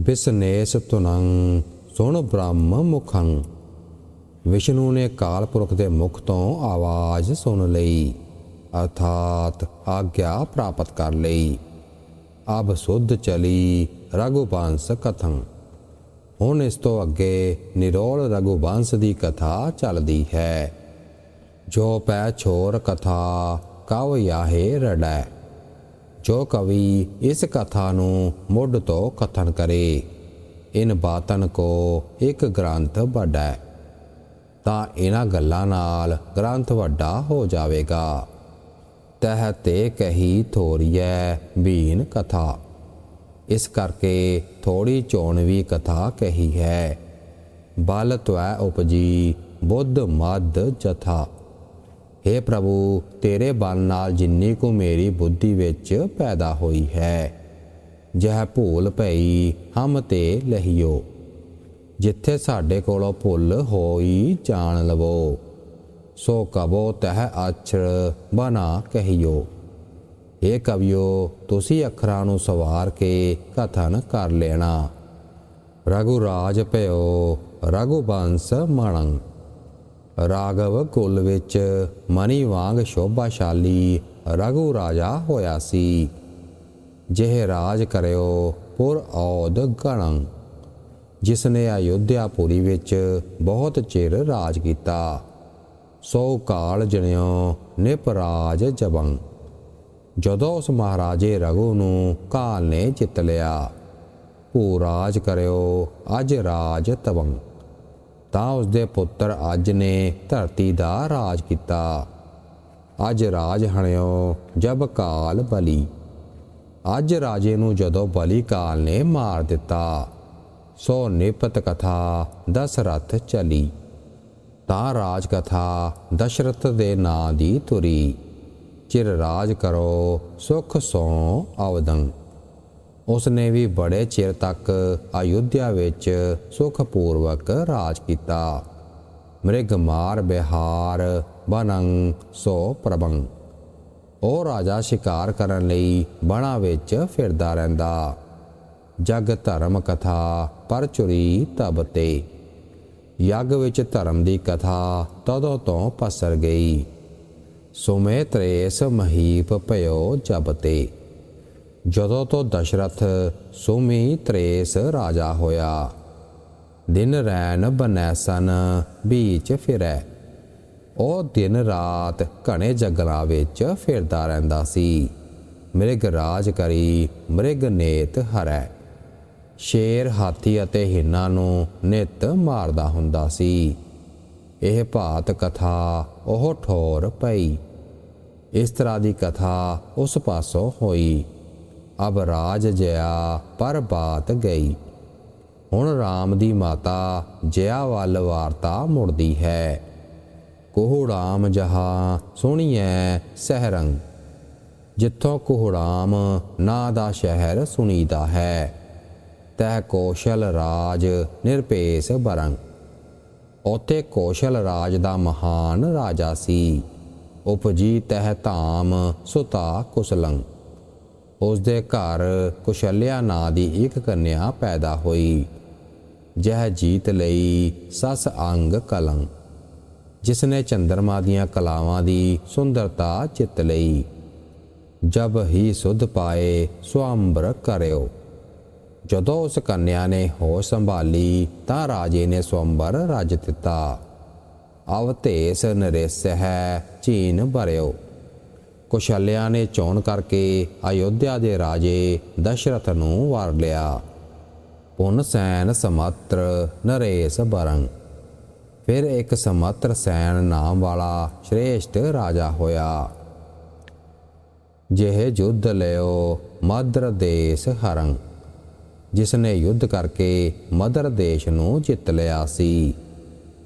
Business ਤੁਨੰ ਸੁਣ ਬ੍ਰਹਮ ਮੁਖੰ। ਵਿਸ਼ਨੂੰ ਨੇ ਕਾਲ ਪੁਰਖ ਦੇ ਮੁਖ ਤੋਂ ਆਵਾਜ਼ ਸੁਣ ਲਈ, ਅਰਥਾਤ ਆਗਿਆ ਪ੍ਰਾਪਤ ਕਰ ਲਈ। ਅਬ ਸੁਧ ਚਲੀ ਰਘੁਬੰਸ ਕਥੰ। ਹੁਣ ਇਸ ਤੋਂ ਅੱਗੇ ਨਿਰੋਲ ਰਘੁਬੰਸ ਦੀ ਕਥਾ ਚੱਲਦੀ ਹੈ। ਜੋ ਪੈ ਛੋਰ ਕਥਾ ਕਵ ਯਾਹੇ ਰੜੈ। ਜੋ ਕਵੀ ਇਸ ਕਥਾ ਨੂੰ ਮੁੱਢ ਤੋਂ ਕਥਨ ਕਰੇ, ਇਨ ਬਾਤਨ ਕੋ ਇੱਕ ਗ੍ਰੰਥ ਵੱਡਾ ਤਾਂ ਇਹਨਾਂ ਗੱਲਾਂ ਨਾਲ ਗ੍ਰੰਥ ਵੱਡਾ ਹੋ ਜਾਵੇਗਾ। ਤਹ ਤੇ ਕਹੀ ਥੋਰੀਐ ਬੀਨ ਕਥਾ, ਇਸ ਕਰਕੇ ਥੋੜੀ ਚੋਣਵੀ ਕਥਾ ਕਹੀ ਹੈ। ਬਲ ਤਵੈ ਉਪਜੀ ਬੁੱਧ ਮਦ ਜਥਾ। हे ਪ੍ਰਭੂ, ਤੇਰੇ ਬਲ ਨਾਲ ਜਿੰਨੀ ਕੁ ਮੇਰੀ ਬੁੱਧੀ ਵਿੱਚ ਪੈਦਾ ਹੋਈ ਹੈ, ਜਹ ਭੂਲ ਭਈ ਹਮ ਤੇ ਲਹਿਓ। ਜਿੱਥੇ ਸਾਡੇ ਕੋਲੋਂ ਭੁੱਲ ਹੋਈ ਜਾਣ ਲਵੋ, ਸੋ ਕਬੋ ਤਹ ਅਛਰ ਬਨਾ ਕਹੀਓ। ਇਹ ਕਵਿਓ, ਤੁਸੀਂ ਅੱਖਰਾਂ ਨੂੰ ਸਵਾਰ ਕੇ ਕਥਨ ਕਰ ਲੈਣਾ। ਰਘੂ ਰਾਜ ਭਇਓ, ਰਘੁਬੰਸ ਮਣੰ। ਰਾਗਵ ਕੁਲ ਵਿੱਚ ਮਨੀ ਵਾਂਗ ਸ਼ੋਭਾਸ਼ਾਲੀ ਰਘੂ ਰਾਜਾ ਹੋਇਆ ਸੀ। ਜਿਹ ਰਾਜ ਕਰਿਓ ਪੁਰ ਔਦ ਗਣੰ। ਜਿਸ ਨੇ ਅਯੁੱਧਿਆਪੁਰੀ ਵਿੱਚ ਬਹੁਤ ਚਿਰ ਰਾਜ ਕੀਤਾ। ਸੋ ਕਾਲ ਜਣਿਓ ਨਿਪਰਾਜ ਜਬੰ ਜਦੋਂ ਉਸ ਮਹਾਰਾਜੇ ਰਘੂ ਨੂੰ ਕਾਲ ਨੇ ਜਿੱਤ ਲਿਆ। ਭੂ ਰਾਜ ਕਰਿਓ ਅਜ ਰਾਜ ਤਵੰ। ਤਾਂ ਉਸ ਦੇ ਪੁੱਤਰ ਅੱਜ ਨੇ ਧਰਤੀ ਦਾ ਰਾਜ ਕੀਤਾ। ਅੱਜ ਰਾਜ ਹਣਿਓ, ਜਬ ਕਾਲ ਬਲੀ। ਅੱਜ ਰਾਜੇ ਨੂੰ ਜਦੋਂ ਬਲੀ ਕਾਲ ਨੇ ਮਾਰ ਦਿੱਤਾ, ਸੋ ਨਿਪਤ ਕਥਾ ਦਸਰਥ ਚਲੀ। ਤਾਂ ਰਾਜ ਕਥਾ ਦਸ਼ਰਥ ਦੇ ਨਾਂ ਦੀ ਤੁਰੀ। ਚਿਰ ਰਾਜ ਕਰੋ, ਸੁਖ ਸੋ ਅਵਦੰ। ਉਸ ਨੇ ਵੀ ਬੜੇ ਚਿਰ ਤੱਕ ਅਯੁੱਧਿਆ ਵਿੱਚ ਸੁਖਪੂਰਵਕ ਰਾਜ ਕੀਤਾ। ਮ੍ਰਿਗ ਮਾਰ ਬਿਹਾਰ ਬਨੰ ਸੋ ਪ੍ਰਬੰ ਉਹ ਰਾਜਾ ਸ਼ਿਕਾਰ ਕਰਨ ਲਈ ਬਣਾ ਵਿੱਚ ਫਿਰਦਾ ਰਹਿੰਦਾ। ਜਗ ਧਰਮ ਕਥਾ ਪਰਚੁਰੀ ਤਬ ਤੇ। ਯੱਗ ਵਿੱਚ ਧਰਮ ਦੀ ਕਥਾ ਤਦੋਂ ਤੋਂ ਪਸਰ ਗਈ। ਸੁਮੇ ਤ੍ਰੇਸ ਮਹੀਪ ਭਇਓ ਜਬ ਤੇ। ਜਦੋਂ ਤੋਂ ਦਸ਼ਰਥ ਸੁਮੀ ਤ੍ਰੇਸ ਰਾਜਾ ਹੋਇਆ, ਦਿਨ ਰੈਨ ਬਨੈਸਨ ਵਿੱਚ ਫਿਰੈ। ਉਹ ਦਿਨ ਰਾਤ ਘਣੇ ਜੰਗਲਾਂ ਵਿੱਚ ਫਿਰਦਾ ਰਹਿੰਦਾ ਸੀ। ਮ੍ਰਿਗ ਰਾਜ ਕਰੀ ਮ੍ਰਿਗ ਨੇਤ ਹਰੈ। ਸ਼ੇਰ ਹਾਥੀ ਅਤੇ ਹਿੰਨਾ ਨੂੰ ਨਿਤ ਮਾਰਦਾ ਹੁੰਦਾ ਸੀ। ਇਹ ਭਾਤ ਕਥਾ ਉਹ ਠੋਰ ਪਈ। ਇਸ ਤਰ੍ਹਾਂ ਦੀ ਕਥਾ ਉਸ ਪਾਸੋਂ ਹੋਈ। ਅਬ ਰਾਜ ਜਿਆ ਪਰ ਬਾਤ ਗਈ। ਹੁਣ RAM ਦੀ ਮਾਤਾ ਜਇਆ ਵੱਲ ਵਾਰਤਾ ਮੁੜਦੀ ਹੈ। ਕੋਹੜਾਮ ਜਹਾ ਸੁਣੀਐ ਸਹਿਰੰਗ। ਜਿੱਥੋਂ ਕੋਹੜਾਮ ਨਾਂ ਦਾ ਸ਼ਹਿਰ ਸੁਣੀਦਾ ਹੈ ਤੈ ਕੋਸ਼ਲ ਰਾਜ ਨਿਰਪੇਸ ਬਰੰਗ। ਉਤੇ ਕੋਸ਼ਲ ਰਾਜ ਦਾ ਮਹਾਨ ਰਾਜਾ ਸੀ, ਉਪਜੀ ਤਹਿ ਧਾਮ ਸੁਤਾ ਕੁਸਲੰਗ। ਉਸ ਦੇ ਘਰ ਕੁਸ਼ਲਿਆ ਨਾਂ ਦੀ ਇੱਕ ਕੰਨਿਆ ਪੈਦਾ ਹੋਈ, ਜਹ ਜੀਤ ਲਈ ਸਸ ਅੰਗ ਕਲੰ ਜਿਸ ਨੇ ਚੰਦਰਮਾ ਦੀਆਂ ਕਲਾਵਾਂ ਦੀ ਸੁੰਦਰਤਾ ਚਿੱਤ ਲਈ, ਜਬ ਹੀ ਸੁਧ ਪਾਏ ਸਵੰਬਰ ਕਰਿਓ। ਜਦੋਂ ਉਸ ਕੰਨਿਆ ਨੇ ਹੋਸ਼ ਸੰਭਾਲੀ, ਤਾਂ ਰਾਜੇ ਨੇ ਸਵੰਬਰ ਰਾਜ ਦਿੱਤਾ ਅਵਤੇਸ ਨਰੇਸ ਹੈ ਚੀਨ ਭਰਿਓ। ਕੁਸ਼ਲਿਆ ਨੇ ਚੋਣ ਕਰਕੇ ਅਯੋਧਿਆ ਦੇ ਰਾਜੇ ਦਸ਼ਰਥ ਨੂੰ ਵਾਰ ਲਿਆ। ਪੁਨ ਸੈਨ ਸਮਤਰ ਨਰੇਸ ਬਰੰਗ ਫਿਰ ਇੱਕ ਸਮਤਰ ਸੈਨ ਨਾਮ ਵਾਲਾ ਸ਼੍ਰੇਸ਼ਟ ਰਾਜਾ ਹੋਇਆ। ਜਿਹੇ ਯੁੱਧ ਲਿਓ ਮਦਰ ਦੇਸ ਹਰੰ। ਜਿਸ ਨੇ ਯੁੱਧ ਕਰਕੇ ਮਦਰ ਦੇਸ਼ ਨੂੰ ਜਿੱਤ ਲਿਆ ਸੀ।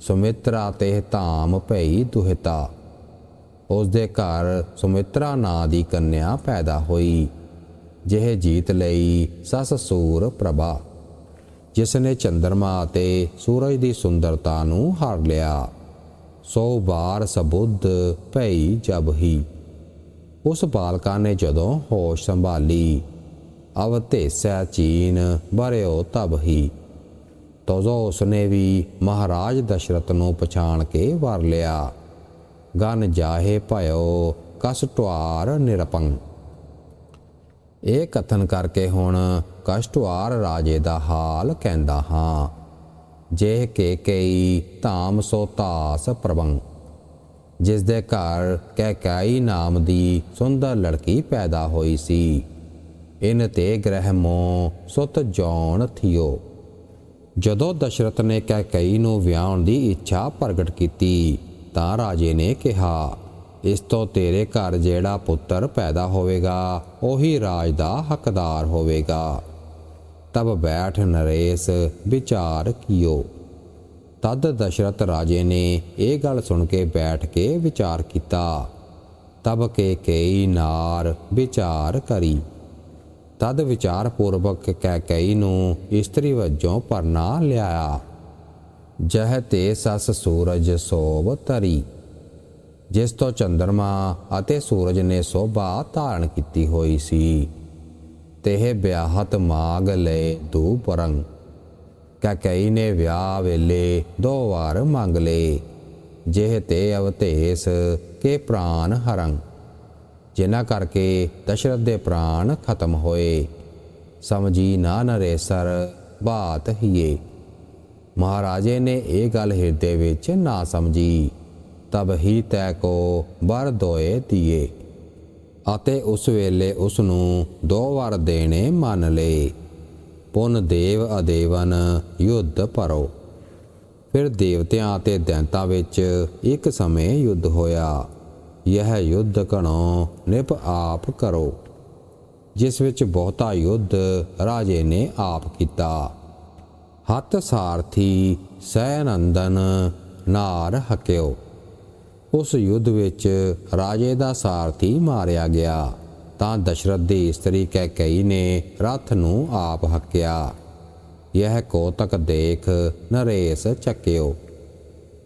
ਸੁਮਿਤਰਾ ਤੇ ਧਾਮ ਭਈ ਦੁਹਿਤਾ। ਉਸ ਦੇ ਘਰ ਸੁਮਿਤਰਾ ਨਾਂ ਦੀ ਕੰਨਿਆ ਪੈਦਾ ਹੋਈ, ਜਿਹੇ ਜੀਤ ਲਈ ਸਸ ਸੂਰ ਪ੍ਰਭਾ, ਜਿਸ ਨੇ ਚੰਦਰਮਾ ਅਤੇ ਸੂਰਜ ਦੀ ਸੁੰਦਰਤਾ ਨੂੰ ਹਾਰ ਲਿਆ। ਸੋ ਵਾਰ ਸਬੁੱਧ ਭਈ ਜਬ ਹੀ। ਉਸ ਬਾਲਕਾ ਨੇ ਜਦੋਂ ਹੋਸ਼ ਸੰਭਾਲੀ ਅਵਤੇਸੈ ਚੀਨ ਬਰਿਓ ਤਬ ਹੀ। ਤੋ ਉਸਨੇ ਵੀ ਮਹਾਰਾਜ ਦਸ਼ਰਥ ਨੂੰ ਪਛਾਣ ਕੇ ਵਰ ਲਿਆ। ਗਨ ਜਾਹੇ ਭਇਓ, ਕਸ ਟੁਆਰ ਨਿਰਪੰਗ ਇਹ ਕਥਨ ਕਰਕੇ ਹੁਣ ਕਸ਼ਟਵਾਰ ਰਾਜੇ ਦਾ ਹਾਲ ਕਹਿੰਦਾ ਹਾਂ। ਜੇ ਕੇ ਕਈ ਧਾਮ ਸੋ ਤਾਸ ਪ੍ਰਬੰਗ ਜਿਸ ਦੇ ਘਰ ਕੈਕਾਈ ਨਾਮ ਦੀ ਸੁੰਦਰ ਲੜਕੀ ਪੈਦਾ ਹੋਈ ਸੀ। ਇਨ ਤੇ ਗ੍ਰਹਿ ਮੋ ਸੁਤ ਜੌਣ ਥਿਓ। ਜਦੋਂ ਦਸ਼ਰਥ ਨੇ ਕੈਕਈ ਨੂੰ ਵਿਆਹਣ ਦੀ ਇੱਛਾ ਪ੍ਰਗਟ ਕੀਤੀ ਤਾਂ ਰਾਜੇ ਨੇ ਕਿਹਾ, ਇਸ ਤੋਂ ਤੇਰੇ ਘਰ ਜਿਹੜਾ ਪੁੱਤਰ ਪੈਦਾ ਹੋਵੇਗਾ, ਉਹੀ ਰਾਜ ਦਾ ਹੱਕਦਾਰ ਹੋਵੇਗਾ। ਤਬ ਬੈਠ ਨਰੇਸ਼, ਵਿਚਾਰ ਕੀਓ। ਤਦ ਦਸ਼ਰਥ ਰਾਜੇ ਨੇ ਇਹ ਗੱਲ ਸੁਣ ਕੇ ਬੈਠ ਕੇ ਵਿਚਾਰ ਕੀਤਾ। ਤਬ ਕੇ ਕਈ ਨਾਰ ਵਿਚਾਰ ਕਰੀ। ਤਦ ਵਿਚਾਰ ਪੂਰਵਕ ਕੈਕਈ ਨੂੰ ਇਸਤਰੀ ਵਜੋਂ ਪਰਨਾ ਲਿਆਇਆ। ਜਹ ਤੇ ਸਸ ਸੂਰਜ ਸੋਭ ਤਰੀ ਜਿਸ ਤੋਂ ਚੰਦਰਮਾ ਅਤੇ ਸੂਰਜ ਨੇ ਸੋਭਾ ਧਾਰਨ ਕੀਤੀ ਹੋਈ ਸੀ ਤੇਹ ਵਿਆਹਤ ਮਾਗ ਲੈ ਦੂ ਪਰੰਗ ਕੈਕਈ ਨੇ ਵਿਆਹ ਵੇਲੇ ਦੋ ਵਾਰ ਮੰਗ ਲਏ ਜਿਹ ਤੇ ਅਵਤੇਸ ਕੇ ਪ੍ਰਾਨ ਹਰੰਗ ਜਿਨ੍ਹਾਂ ਕਰਕੇ ਦਸ਼ਰਥ ਦੇ ਪ੍ਰਾਣ ਖਤਮ ਹੋਏ। ਸਮਝੀ ਨਾ ਨਰੇਸਰ ਬਾਤ ਹੀਏ। ਮਹਾਰਾਜੇ ਨੇ ਇਹ ਗੱਲ ਹਿਰਦੇ ਵਿੱਚ ਨਾ ਸਮਝੀ। ਤਬ ਹੀ ਤੈ ਕੋ ਬਰ ਦੋਏ ਤੀਏ ਅਤੇ ਉਸ ਵੇਲੇ ਉਸ ਨੂੰ ਦੋ ਵਾਰ ਦੇਣੇ ਮੰਨ ਲਏ। ਪੁਨ ਦੇਵ ਅਦੇਵਨ ਯੁੱਧ ਭਰੋ। ਫਿਰ ਦੇਵਤਿਆਂ ਅਤੇ ਦੈਂਤਾਂ ਵਿੱਚ ਇੱਕ ਸਮੇਂ ਯੁੱਧ ਹੋਇਆ। ਇਹ ਯੁੱਧ ਘਣੋ ਨਿਪ ਆਪ ਕਰੋ। ਜਿਸ ਵਿੱਚ ਬਹੁਤਾ ਯੁੱਧ ਰਾਜੇ ਨੇ ਆਪ ਕੀਤਾ। ਹੱਤ ਸਾਰਥੀ ਸੈਨੰਦਨ ਨਾਰ ਹਕਿਓ। ਉਸ ਯੁੱਧ ਵਿੱਚ ਰਾਜੇ ਦਾ ਸਾਰਥੀ ਮਾਰਿਆ ਗਿਆ। ਤਾਂ ਦਸ਼ਰਥ ਦੀ ਇਸਤਰੀ ਕੈਕਈ ਨੇ ਰਥ ਨੂੰ ਆਪ ਹੱਕਿਆ। ਇਹ ਕੋਤਕ ਦੇਖ ਨਰੇਸ਼ ਚੱਕਿਓ।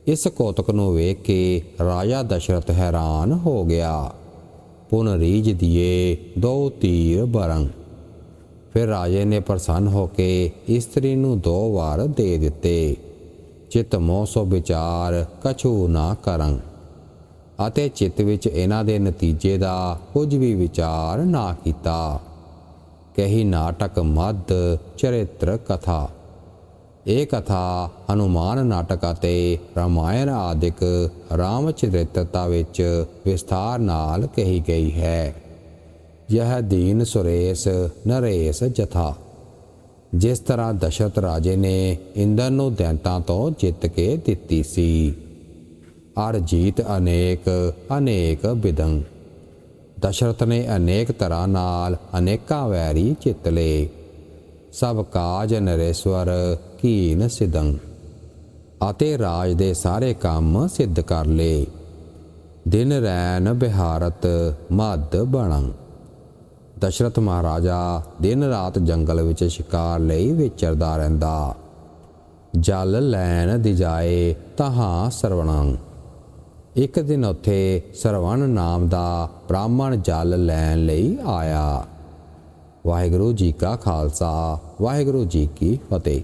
ਇਸ ਕੋਤਕ ਨੂੰ ਵੇਖ ਕੇ ਰਾਜਾ ਦਸ਼ਰਥ ਹੈਰਾਨ ਹੋ ਗਿਆ। ਪੁਨ ਰੀਜ ਦੀਏ ਦੋ ਤੀਰ ਬਰੰਗ ਫਿਰ ਰਾਜੇ ਨੇ ਪ੍ਰਸੰਨ ਹੋ ਕੇ ਇਸਤਰੀ ਨੂੰ ਦੋ ਵਾਰ ਦੇ ਦਿੱਤੇ। ਚਿਤ ਮੋਹ ਵਿਚਾਰ ਕਛੂ ਨਾ ਕਰੰ ਅਤੇ ਚਿੱਤ ਵਿੱਚ ਇਹਨਾਂ ਦੇ ਨਤੀਜੇ ਦਾ ਕੁਝ ਵੀ ਵਿਚਾਰ ਨਾ ਕੀਤਾ। ਕਹੀ ਨਾਟਕ ਮਦ ਚਰਿੱਤਰ ਕਥਾ। ਇਹ ਕਥਾ ਹਨੂਮਾਨ ਨਾਟਕ ਅਤੇ ਰਾਮਾਇਣ ਆਦਿਕ ਰਾਮਚਰਿਤਰਤਾ ਵਿੱਚ ਵਿਸਥਾਰ ਨਾਲ ਕਹੀ ਗਈ ਹੈ। ਯਹ ਦੀਨ ਸੁਰੇਸ਼ ਨਰੇਸ਼ ਜਥਾ ਜਿਸ ਤਰ੍ਹਾਂ ਦਸ਼ਰਥ ਰਾਜੇ ਨੇ ਇੰਦਰ ਨੂੰ ਦੈਂਤਾਂ ਤੋਂ ਜਿੱਤ ਕੇ ਦਿੱਤੀ ਸੀ ਅਰ ਜੀਤ ਅਨੇਕ ਅਨੇਕ ਵਿਦੰ ਦਸ਼ਰਥ ਨੇ ਅਨੇਕ ਤਰ੍ਹਾਂ ਨਾਲ ਅਨੇਕਾਂ ਵੈਰੀ ਜਿੱਤ ਲਏ ਸਭ ਕਾਜ ਨਰੇਸ਼ਵਰ ਕੀਨ ਸਿਦੰ ਅਤੇ ਰਾਜ ਦੇ ਸਾਰੇ ਕੰਮ ਸਿੱਧ ਕਰ ਲਏ ਦਿਨ ਰੈਨ ਬਿਹਾਰਤ ਮਦ ਬਣੰ ਦਸ਼ਰਥ ਮਹਾਰਾਜਾ ਦਿਨ ਰਾਤ ਜੰਗਲ ਵਿੱਚ ਸ਼ਿਕਾਰ ਲਈ ਵਿਚਰਦਾ ਰਹਿੰਦਾ। ਜਲ ਲੈਣ ਦੀ ਜਾਏ ਤਹਾਂ ਸਰਵਣੰ। ਇੱਕ ਦਿਨ ਉੱਥੇ ਸਰਵਣ ਨਾਮ ਦਾ ਬ੍ਰਾਹਮਣ ਜਲ ਲੈਣ ਲਈ ਆਇਆ। ਵਾਹਿਗੁਰੂ ਜੀ ਕਾ ਖਾਲਸਾ, ਵਾਹਿਗੁਰੂ ਜੀ ਕੀ ਫਤਿਹ।